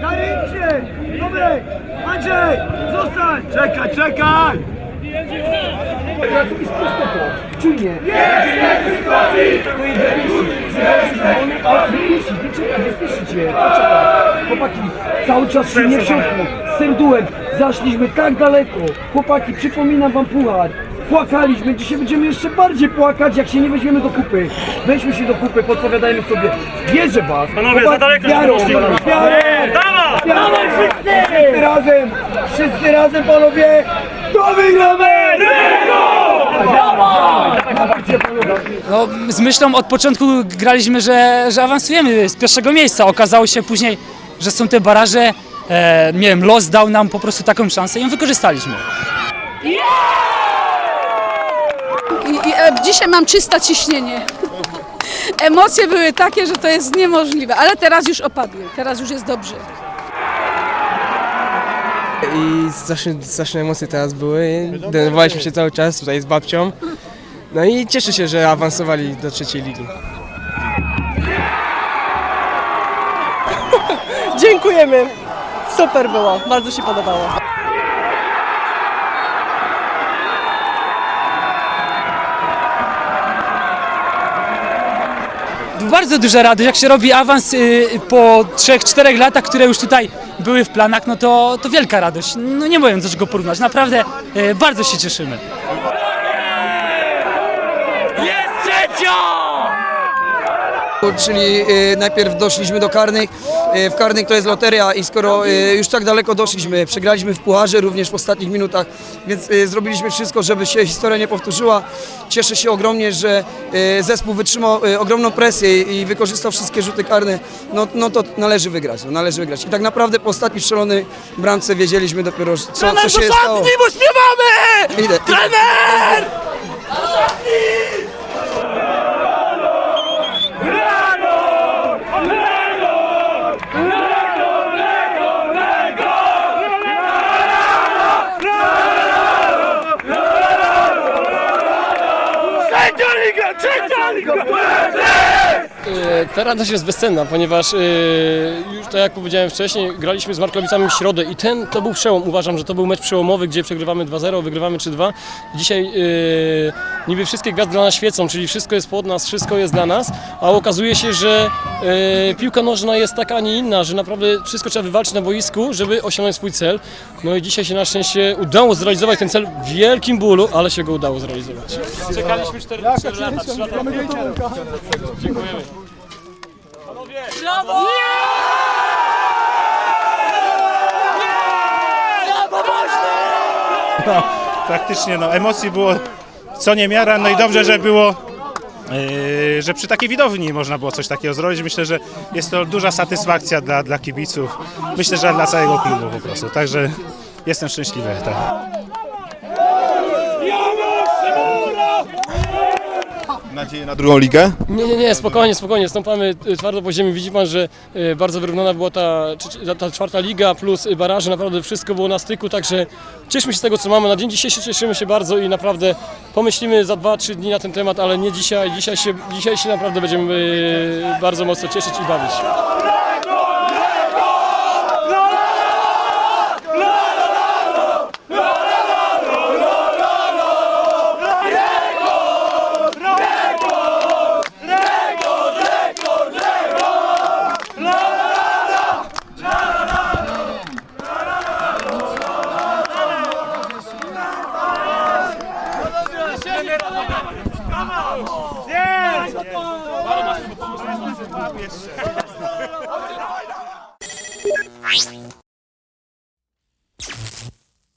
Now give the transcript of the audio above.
Zajęcie! Tomek! Andrzej! Zostań! Czekaj, czekaj! Jest prosto to. Czujnie. Jest sytuacji! To jest Ale wyjście, nie czekaj, nie spieszycie. Poczekaj. Chłopaki, cały czas silnie w środku. Serdułek, zaszliśmy tak daleko. Chłopaki, przypominam wam puchar. Płakaliśmy, dzisiaj będziemy jeszcze bardziej płakać, jak się nie weźmiemy do kupy. Weźmy się do kupy, podpowiadajmy sobie. Wierzę was. Panowie, za daleko się wiarą, poszliśmy. wiarą. Dawaj! Dawaj wszyscy! Wszyscy razem! Wszyscy razem panowie! To wygramy! No, z myślą od początku graliśmy, że, że awansujemy z pierwszego miejsca. Okazało się później, że są te baraże. E, nie wiem, los dał nam po prostu taką szansę i ją wykorzystaliśmy. E, dzisiaj mam czyste ciśnienie. Emocje były takie, że to jest niemożliwe, ale teraz już opadły, teraz już jest dobrze. I straszne, straszne emocje teraz były. Denerwowaliśmy się cały czas tutaj z babcią. No i cieszę się, że awansowali do trzeciej ligi. Dziękujemy. Super było, bardzo się podobało. Bardzo duża radość, jak się robi awans y, po 3-4 latach, które już tutaj były w planach, no to, to wielka radość. No nie wiem do czego porównać, naprawdę y, bardzo się cieszymy. Czyli e, najpierw doszliśmy do karnych. E, w karnych to jest loteria i skoro e, już tak daleko doszliśmy, przegraliśmy w pucharze również w ostatnich minutach, więc zrobiliśmy wszystko, żeby się historia nie powtórzyła. Cieszę się ogromnie, że zespół wytrzymał ogromną presję i wykorzystał wszystkie rzuty karne. No, no to należy wygrać, no, należy wygrać. I tak naprawdę po ostatniej strzelonej bramce wiedzieliśmy dopiero, co, co się stało. śpiewamy! Idę. Trener! Trzecia liga! Ta radość jest bezcenna, ponieważ e, już tak jak powiedziałem wcześniej, graliśmy z Marklowicami w środę i ten to był przełom. Uważam, że to był mecz przełomowy, gdzie przegrywamy 2-0, wygrywamy 3-2. Dzisiaj e, niby wszystkie gwiazdy dla nas świecą, czyli wszystko jest pod nas, wszystko jest dla nas, a okazuje się, że e, piłka nożna jest taka, a nie inna, że naprawdę wszystko trzeba wywalczyć na boisku, żeby osiągnąć swój cel. No i dzisiaj się na szczęście udało zrealizować ten cel w wielkim bólu, ale się go udało zrealizować. Czekaliśmy 4 lata, 3 lata. Dziękujemy. Praktycznie no, emocji było co niemiara, no i dobrze, że było, yy, że przy takiej widowni można było coś takiego zrobić. Myślę, że jest to duża satysfakcja dla, dla kibiców, myślę, że dla całego klubu po prostu, także jestem szczęśliwy. Tak. Nadzieję na drugą ligę? Nie, nie, nie, spokojnie, spokojnie, stąpamy y, twardo po ziemi. Widzi Pan, że y, bardzo wyrównana była ta, ta, ta czwarta liga plus y, baraże, naprawdę wszystko było na styku, także cieszmy się z tego, co mamy. Na dzień dzisiejszy cieszymy się bardzo i naprawdę pomyślimy za 2-3 dni na ten temat, ale nie dzisiaj. Dzisiaj się, dzisiaj się naprawdę będziemy bardzo mocno cieszyć i bawić. Jest!